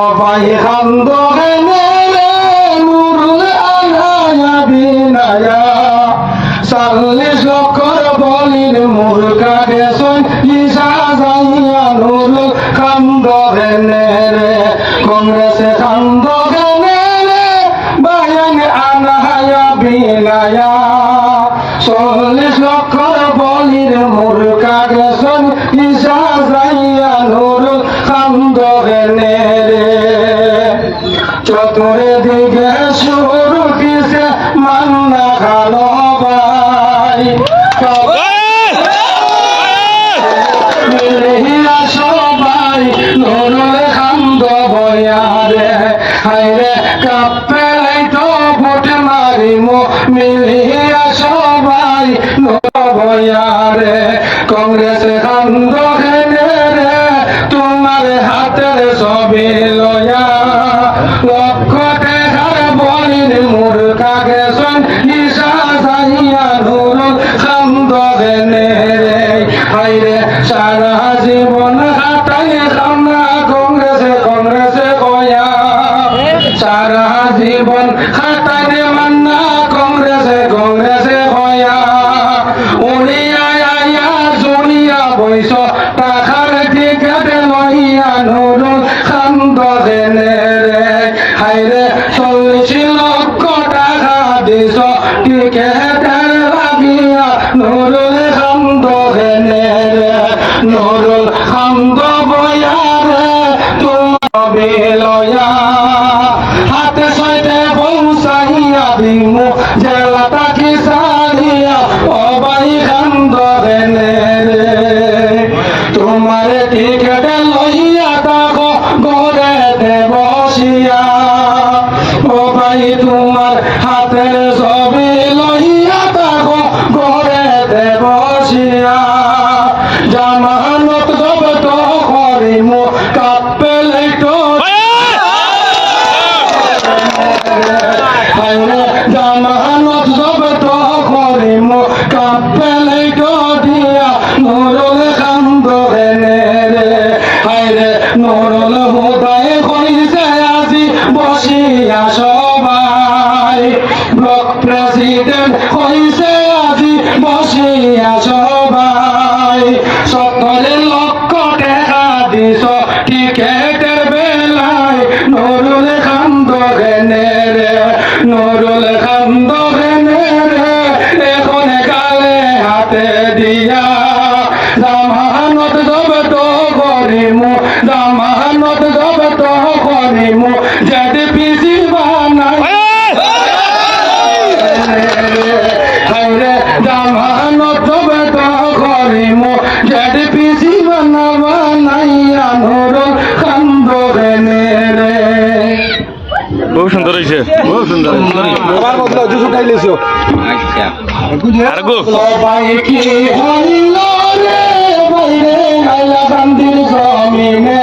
অবাই খান্দ গেলে নুরুল আলায়া বিনায়া চল্লিশ লক্ষর বলির মুরগা গেছন ইসা যাইয়া নুরুল গেলে রে। কংগ্রেসে গেলে রে, বায়ান আনায়া বিনায়া চল্লিশ লক্ষর বলির মুরগা গেছন ইসা যাইয়া নুরুল গেলে রে। হাতের ছবি লয়া। লক্ষ টাকার বলির মুরগা গেছন ইসা যাইয়া নুর খান্দ গেলে রে হাইরে সারা জীবন হাতাই খানা কংগ্রেসে কংগ্রেসে কয়া। সারা জীবন খাতাই নুরুল খান্দ বয়া তুমি হাতে সইতে পৌঁছাইয়া দিমু, জেলা সারিয়া অবাই খান্দরে রে। তোমার টিকেট ব্লক প্রেসিডেন্ট কইছে আজি বসিয়া সবাই। সত্তরে লক্ষ টাকা দিছ টিকেটের বেলায়। নুরুল খান্দ হেনে রে নুরুল খান্দ হেনে রে, এখন কালে হাতে দিয়া। জামানত খুব সুন্দর হয়েছে। খুব সুন্দর আমার জুসু দুশো টাইলেছো আর গো। সবাই কি হইল রে বাইরে আইলা গান্ধীর জমিনে?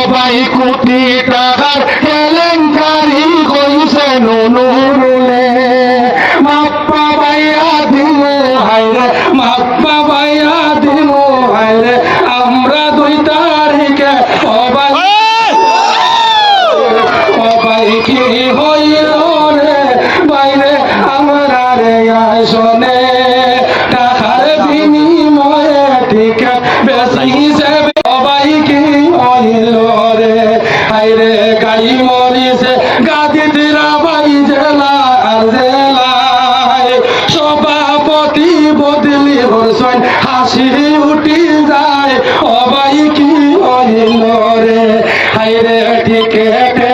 অবাই কোটি টাকার কেলেঙ্কারি হইছে নুনুলে মাপ্পা বাইয়া দিমু হাইরে মাপ্পা বাইয়া দিমু হাইরে আমরা দুই তারিখে অবাই অবাই কি হইল রে? বাইরে আমরা রে আসনে। টাকার বিনিময়ে ঠিক বেশিছে সভাপতি বদলি হরসন হাসি উঠি যায় অবাই কি হইল রে হাইরে টিকেটে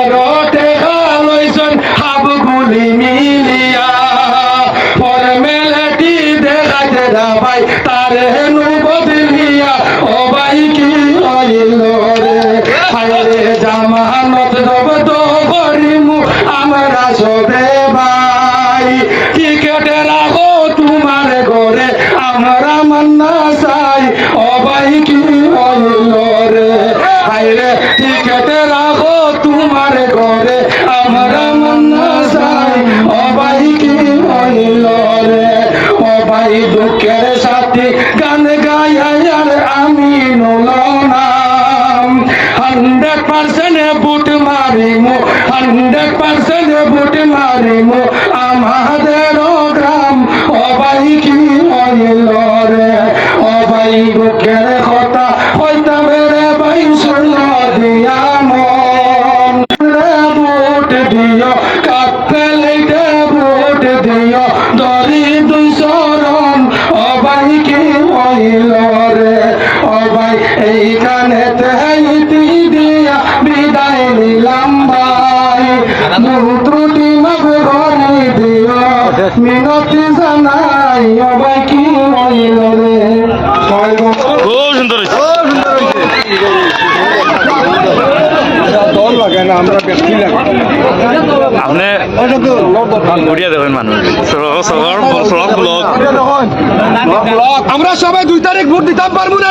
হইল রে ও ভাই এইখানে তেইতি আমরা ব্যক্তি লাগে আপনি গড়িয়া দেখেন মানুষ সবার সব ব্লক আমরা সবাই দুই তারিখ ভোট দিতাম পারব না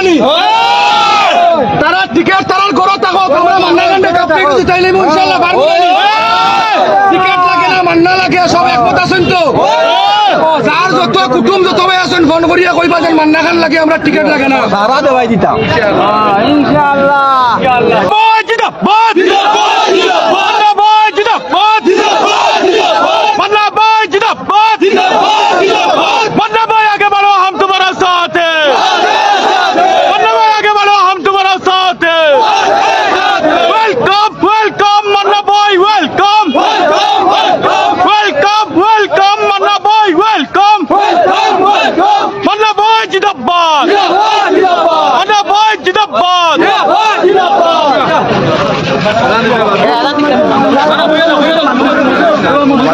তারা টিকেট তারার থাকক আমরা ইনশাল্লাহ পারব টিকেট লাগে না মান্না লাগে সব একমত আছেন তো? যার যত কুটুম যত ভাই আছেন ফোন করিয়া কইবা যেন মান্না খান লাগে আমরা টিকেট লাগে না। সারা দেওয়াই দিতাম। জিন্দাবাদ জিন্দাবাদ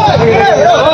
Yeah, yeah, yeah.